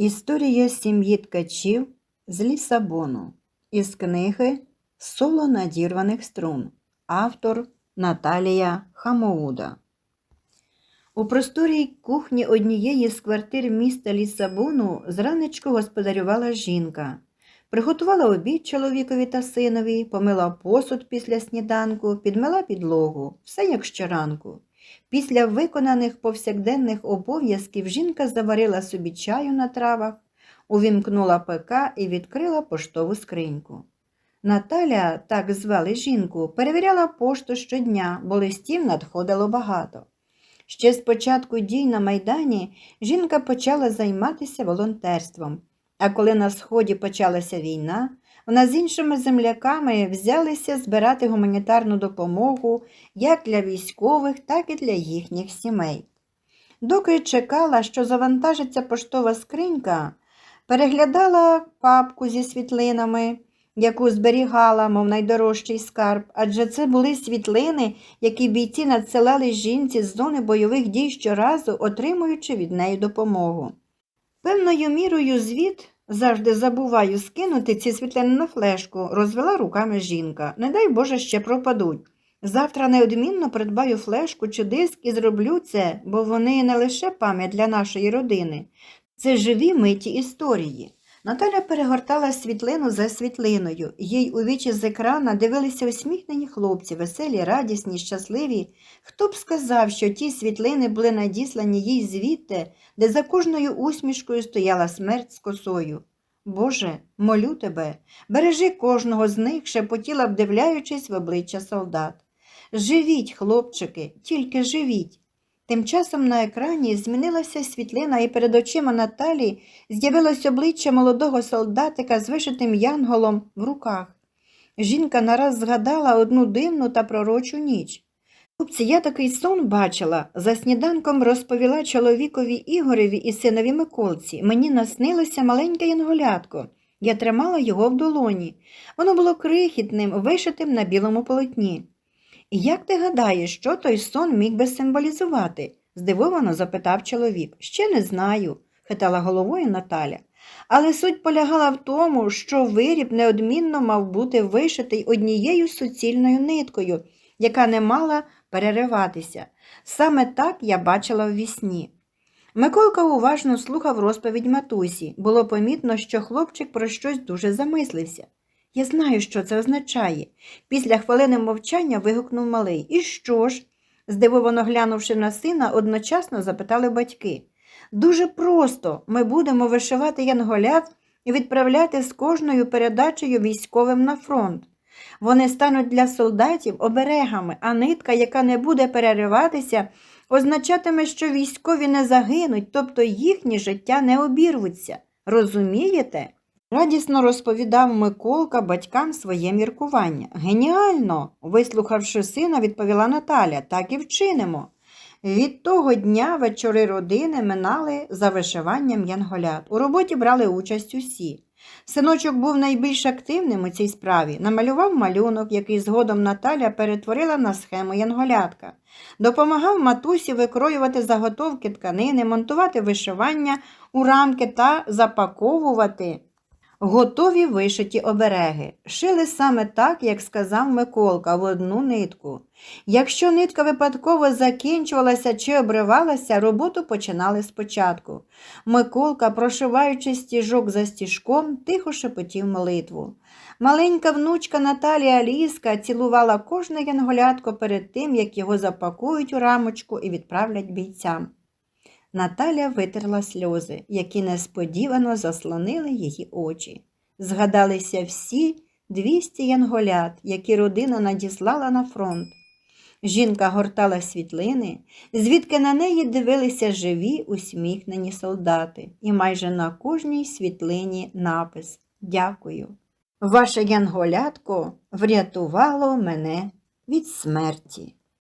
Історія сім'ї ткачів з Лісабону із книги Соло надірваних струн. Автор Наталія Хамоуда. У просторій кухні однієї з квартир міста Лісабону зранечку господарювала жінка. Приготувала обід чоловікові та синові, помила посуд після сніданку, підмила підлогу, все як щоранку. Після виконаних повсякденних обов'язків жінка заварила собі чаю на травах, увімкнула ПК і відкрила поштову скриньку. Наталя, так звали жінку, перевіряла пошту щодня, бо листів надходило багато. Ще з початку дій на Майдані жінка почала займатися волонтерством. А коли на сході почалася війна, вона з іншими земляками взялися збирати гуманітарну допомогу як для військових, так і для їхніх сімей. Доки чекала, що завантажиться поштова скринька, переглядала папку зі світлинами, яку зберігала, мов найдорожчий скарб, адже це були світлини, які бійці надсилали жінці з зони бойових дій щоразу, отримуючи від неї допомогу. Певною мірою звіт завжди забуваю скинути ці світлини на флешку, розвела руками жінка. Не дай Боже, ще пропадуть. Завтра неодмінно придбаю флешку чи диск і зроблю це, бо вони не лише пам'ять для нашої родини, це живі миті історії. Наталя перегортала світлину за світлиною. Їй у вічі з екрана дивилися усміхнені хлопці, веселі, радісні, щасливі. Хто б сказав, що ті світлини були надіслані їй звідти, де за кожною усмішкою стояла смерть з косою. Боже, молю тебе, бережи кожного з них, шепотіла, вдивляючись в обличчя солдат. Живіть, хлопчики, тільки живіть. Тим часом на екрані змінилася світлина, і перед очима Наталі з'явилось обличчя молодого солдатика з вишитим янголом в руках. Жінка нараз згадала одну дивну та пророчу ніч. Хлопці, я такий сон бачила, за сніданком розповіла чоловікові Ігореві і синові Миколці. Мені наснилося маленьке янголятко. Я тримала його в долоні. Воно було крихітним, вишитим на білому полотні. Як ти гадаєш, що той сон міг би символізувати? здивовано запитав чоловік. Ще не знаю, хитала головою Наталя. Але суть полягала в тому, що виріб неодмінно мав бути вишитий однією суцільною ниткою, яка не мала перериватися. Саме так я бачила в вісні. Миколка уважно слухав розповідь матусі. Було помітно, що хлопчик про щось дуже замислився. Я знаю, що це означає. Після хвилини мовчання вигукнув малий. І що ж? здивовано глянувши на сина, одночасно запитали батьки. Дуже просто ми будемо вишивати янголят і відправляти з кожною передачею військовим на фронт. Вони стануть для солдатів оберегами, а нитка, яка не буде перериватися, означатиме, що військові не загинуть, тобто їхні життя не обірвуться. Розумієте? Радісно розповідав Миколка батькам своє міркування. Геніально, вислухавши сина, відповіла Наталя, так і вчинимо. Від того дня вечори родини минали за вишиванням янголят. У роботі брали участь усі. Синочок був найбільш активним у цій справі, намалював малюнок, який згодом Наталя перетворила на схему янголятка, допомагав матусі викроювати заготовки тканини, монтувати вишивання у рамки та запаковувати готові вишиті обереги. Шили саме так, як сказав Миколка, в одну нитку. Якщо нитка випадково закінчувалася чи обривалася, роботу починали спочатку. Миколка, прошиваючи стіжок за стіжком, тихо шепотів молитву. Маленька внучка Наталія Аліска цілувала кожне янголятко перед тим, як його запакують у рамочку і відправлять бійцям. Наталя витерла сльози, які несподівано заслонили її очі. Згадалися всі двісті янголят, які родина надіслала на фронт. Жінка гортала світлини, звідки на неї дивилися живі усміхнені солдати, і майже на кожній світлині напис Дякую. Ваше янголятко врятувало мене від смерті.